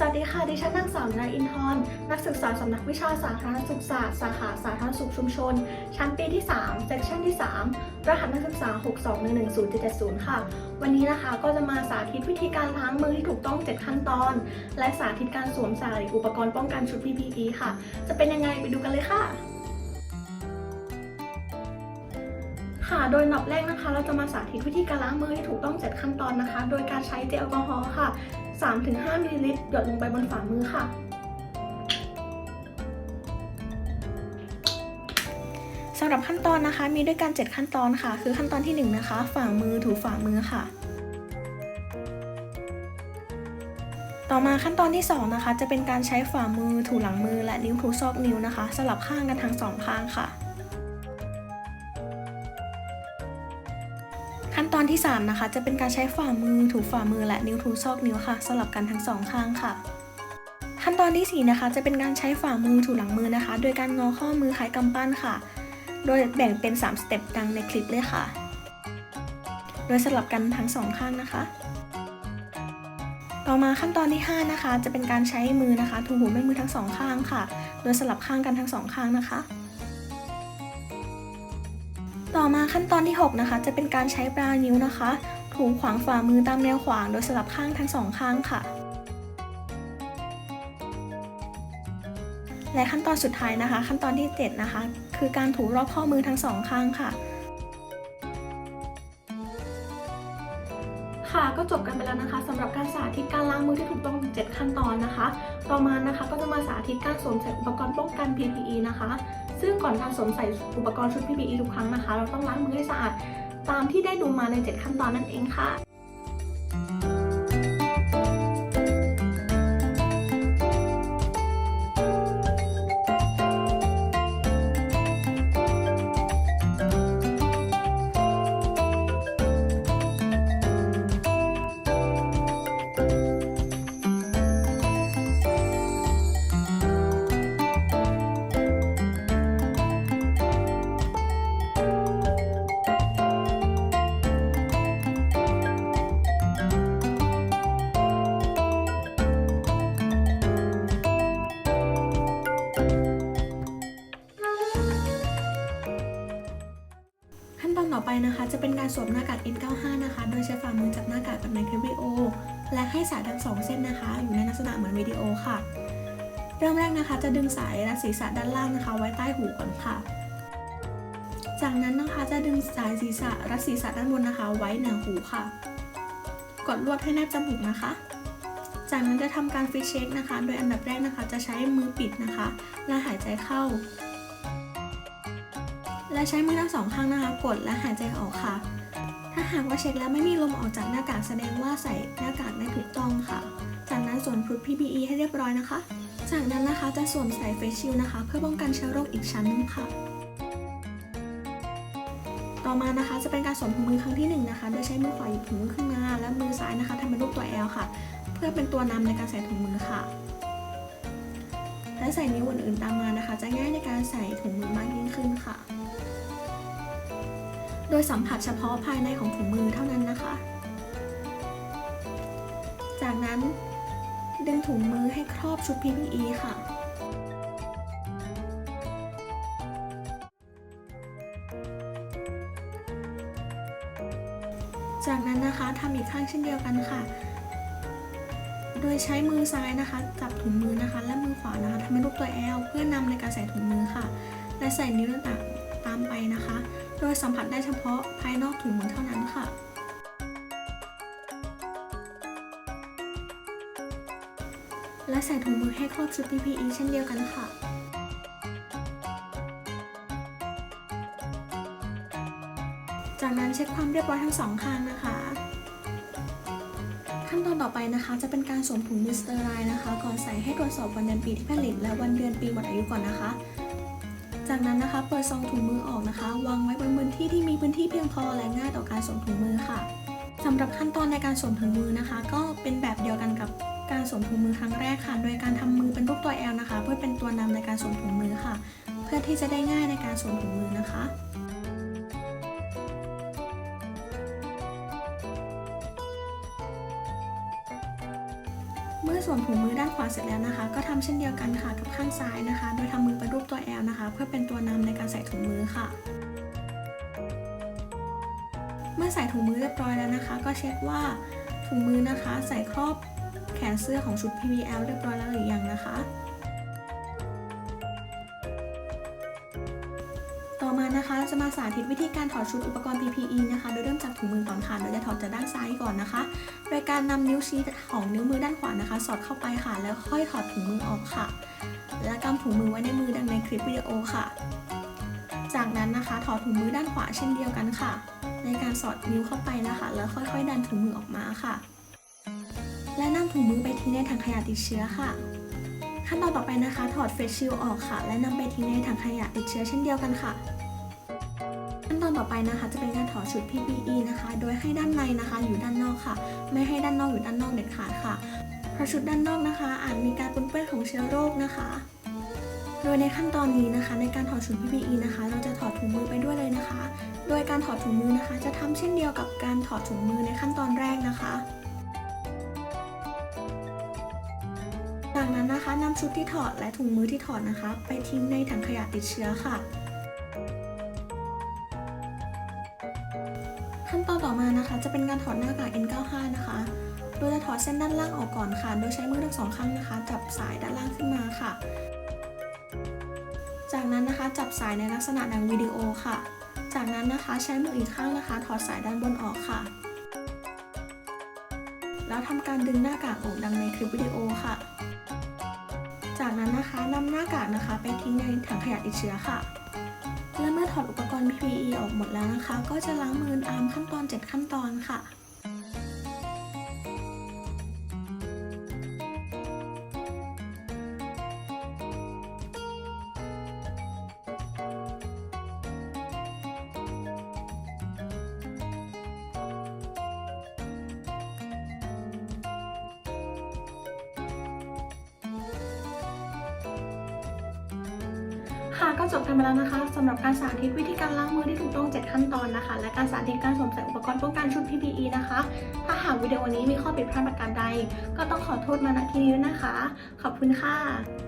สวัสดีค่ะ ดิฉันนางสาวนายอินทร์นักศึกษาสำนักวิชาสาธารณสุขศาสตร์สาขาสาธารณสุขชุมชน ชั้นปีที่3เซกชันที่ 3 รหัสนักศึกษา 6211070 ค่ะ วันนี้นะคะก็จะมาสาธิตวิธีการล้างมือที่ถูกต้อง 7 ขั้นตอน และสาธิตการสวมใส่อุปกรณ์ป้องกันชุด PPE ค่ะ จะเป็นยังไงไปดูกันเลยค่ะ ค่ะ โดยอันดับแรกนะคะ เราจะมาสาธิตวิธีการล้างมือที่ถูกต้อง 7 ขั้นตอนนะคะ โดยการใช้เจลแอลกอฮอล์ค่ะ 3-5มิลลิลิตรหยดลงไปบนฝ่ามือค่ะ สำหรับขั้นตอนนะคะ มีด้วยกัน 7 ขั้นตอนค่ะ คือขั้นตอนที่ 1 นะคะ ฝ่ามือถูฝ่ามือค่ะ ต่อมาขั้นตอนที่ 2 นะคะ จะเป็นการใช้ฝ่ามือถูหลังมือและนิ้วถูซอกนิ้วนะคะ สลับข้างกันทั้งสองข้างค่ะ ขั้นตอนที่ 3 นะคะ จะเป็นการใช้ฝ่ามือถูฝ่ามือและนิ้วถูซอกนิ้วค่ะสลับกันทั้งสองข้างค่ะ ขั้นตอนที่ 4 นะคะ จะเป็นการใช้ฝ่ามือถูหลังมือนะคะ โดยการงอข้อมือคล้ายกำปั้นค่ะ โดยแบ่งเป็น 3 สเต็ปดังในคลิปเลยค่ะ โดยสลับกันทั้งสองข้างนะคะ ต่อมาขั้นตอนที่ 5 นะคะ จะเป็นการใช้มือนะคะ ถูหูด้วยมือทั้งสองข้างค่ะ โดยสลับข้างกันทั้งสองข้างนะคะ มาขั้นตอนที่ 6 นะคะ จะเป็นการใช้ปลายนิ้วนะคะถูขวางฝ่ามือตามแนวขวางโดยสลับข้างทั้งสองข้างค่ะ และขั้นตอนสุดท้ายนะคะ ขั้นตอนที่ 7 นะคะ คือการถูรอบข้อมือทั้งสองข้างค่ะค่ะก็จบกันไปแล้วนะคะสำหรับการสาธิตการล้างมือที่ถูกต้อง 7 ขั้นตอนนะคะ ต่อมานะคะก็จะมาสาธิตการสวมใส่อุปกรณ์ป้องกัน PPE นะคะ ซึ่งก่อนการสวมใส่อุปกรณ์ชุด PPE ทุกครั้งนะคะ เราต้องล้างมือให้สะอาดตามที่ได้ดูมาใน 7 ขั้นตอนนั่นเองค่ะ อนต่อไปนะคะ จะเป็นการสวมหน้ากาก N95 นะคะ โดยใช้ฝ่ามือจับหน้ากากแบบในคลิปวิดีโอ และให้สายทั้งสองเส้นนะคะ อยู่ในลักษณะเหมือนวิดีโอค่ะ เริ่มแรกนะคะ จะดึงสายรัดศีรษะด้านล่างนะคะ ไว้ใต้หูก่อนค่ะ จากนั้นนะคะจะดึงสายศีรษะรัดศีรษะด้านบนนะคะ ไว้เหนือหูค่ะ กดลวดให้แนบจมูกนะคะจากนั้นจะทำการฟิชเช็คนะคะ โดยอันดับแรกนะคะ จะใช้มือปิดนะคะ และหายใจเข้า และใช้มือทั้งสองข้างนะคะกดและหายใจออกค่ะ ถ้าหากว่าเช็คแล้วไม่มีลมออกจากหน้ากากแสดงว่าใส่หน้ากากได้ถูกต้องค่ะ จากนั้นสวมชุด PPE ให้เรียบร้อยนะคะ จากนั้นนะคะจะสวมใส่เฟซชิลนะคะ เพื่อป้องกันเชื้อโรคอีกชั้นหนึงค่ะ ต่อมานะคะจะเป็นการสวมถุงมือครั้งที่หนึ่งนะคะ โดยใช้มือขวาหยิบถุงมือขึ้นมา และมือซ้ายนะคะทำเป็นรูปตัว L ค่ะ เพื่อเป็นตัวนำในการใส่ถุงมือค่ะและใส่นิ้วอื่นๆตามมานะคะ จะง่ายในการใส่ถุงมือมากยิ่งขึ้นค่ะ โดยสัมผัสเฉพาะภายในของถุงมือเท่านั้นนะคะ จากนั้นดึงถุงมือให้ครอบชุด PPE ค่ะ จากนั้นนะคะทำอีกข้างเช่นเดียวกันค่ะ โดยใช้มือซ้ายนะคะ จับถุงมือนะคะ และมือขวานะคะทำเป็นรูปตัว L เพื่อนำในการใส่ถุงมือค่ะ และใส่นิ้วต่าง ตามไปนะคะ โดยสัมผัสได้เฉพาะภายนอกถุงมือเท่านั้นค่ะ และใส่ถุงมือให้ครอบชุด PPE เช่นเดียวกันค่ะจากนั้นเช็คความเรียบร้อยทั้งสองข้างนะคะ ขั้นตอนต่อไปนะคะจะเป็นการสวมถุงมือสเตอร์ไลน์นะคะ ก่อนใส่ให้ตรวจสอบวันเดือนปีที่ผลิตและวันเดือนปีหมดอายุก่อนนะคะ จากนั้นนะคะเปิดซองถุงมือออกนะคะวางไว้บนพื้นที่ที่มีพื้นที่เพียงพอและง่ายต่อการสวมถุงมือค่ะสำหรับขั้นตอนในการสวมถุงมือนะคะ ก็เป็นแบบเดียวกันกับการสวมถุงมือครั้งแรกค่ะ โดยการทำมือเป็นรูปตัวแอลนะคะ เพื่อเป็นตัวนำในการสวมถุงมือค่ะ เพื่อที่จะได้ง่ายในการสวมถุงมือนะคะ มื่อสวมถุงมือด้านขวาเสร็จแล้วนะคะ ก็ทำเช่นเดียวกันค่ะกับข้างซ้ายนะคะ โดยทำมือเป็นรูปตัว L นะคะ เพื่อเป็นตัวนำในการใส่ถุงมือค่ะ เมื่อใส่ถุงมือเรียบร้อยแล้วนะคะ ก็เช็คว่าถุงมือนะคะ ใส่ครอบแขนเสื้อของชุด PVL เรียบร้อยแล้วหรือยังนะคะ นะคะเราจะมาสาธิตวิธีการถอดชุดอุปกรณ์ PPE นะคะ โดยเริ่มจากถุงมือก่อนค่ะ โดยจะถอดจากด้านซ้ายก่อนนะคะ โดยการนำนิ้วชี้ของนิ้วมือด้านขวานะคะ สอดเข้าไปค่ะ แล้วค่อยถอดถุงมือออกค่ะ และกำถุงมือไว้ในมือดังในคลิปวิดีโอค่ะ จากนั้นนะคะ ถอดถุงมือด้านขวาเช่นเดียวกันค่ะ ในการสอดนิ้วเข้าไปนะคะ แล้วค่อยๆ ดันถุงมือออกมาค่ะ และนำถุงมือไปทิ้งในถังขยะติดเชื้อค่ะขั้นตอนต่อไปนะคะ ถอดเฟสชิลออกค่ะ และนำไปทิ้งในถังขยะติดเชื้อเช่นเดียวกันค่ะ ต่อไปนะคะ จะเป็นการถอดชุด PPE นะคะ โดยให้ด้านในนะคะ อยู่ด้านนอกค่ะ ไม่ให้ด้านนอกอยู่ด้านนอกเด็ดขาดค่ะ เพราะชุดด้านนอกนะคะ อาจมีการปนเปื้อนของเชื้อโรคนะคะโดยในขั้นตอนนี้นะคะ ในการถอดชุด PPE นะคะ เราจะถอดถุงมือไปด้วยเลยนะคะ โดยการถอดถุงมือนะคะ จะทำเช่นเดียวกับการถอดถุงมือในขั้นตอนแรกนะคะจากนั้นนะคะนำชุดที่ถอดและถุงมือที่ถอดนะคะ ไปทิ้งในถังขยะติดเชื้อค่ะ ขั้นตอนต่อมานะคะ จะเป็นการถอดหน้ากาก N95 นะคะ โดยจะถอดเส้นด้านล่างออกก่อนค่ะ โดยใช้มือทั้งสองข้างนะคะ จับสายด้านล่างขึ้นมาค่ะ จากนั้นนะคะจับสายในลักษณะดังวิดีโอค่ะ จากนั้นนะคะใช้มืออีกข้างนะคะ ถอดสายด้านบนออกค่ะ แล้วทำการดึงหน้ากากออกดังในคลิปวิดีโอค่ะ จากนั้นนะคะนำหน้ากากนะคะ ไปทิ้งในถังขยะติดเชื้อค่ะ และเมื่อถอดอุปกรณ์ PPE ออกหมดแล้วนะคะ ก็จะล้างมือตามขั้นตอน 7 ขั้นตอนค่ะ ค่ะก็จบกันไปแล้วนะคะสำหรับการสาธิตวิธีการล้างมือที่ถูกต้อง 7 ขั้นตอนนะคะ และการสาธิตการสวมใส่อุปกรณ์ป้องกันชุด PPE นะคะ ถ้าหากวิดีโอนี้มีข้อผิดพลาดประการใด ก็ต้องขอโทษมาณที่นี้ด้วยนะคะ ขอบคุณค่ะ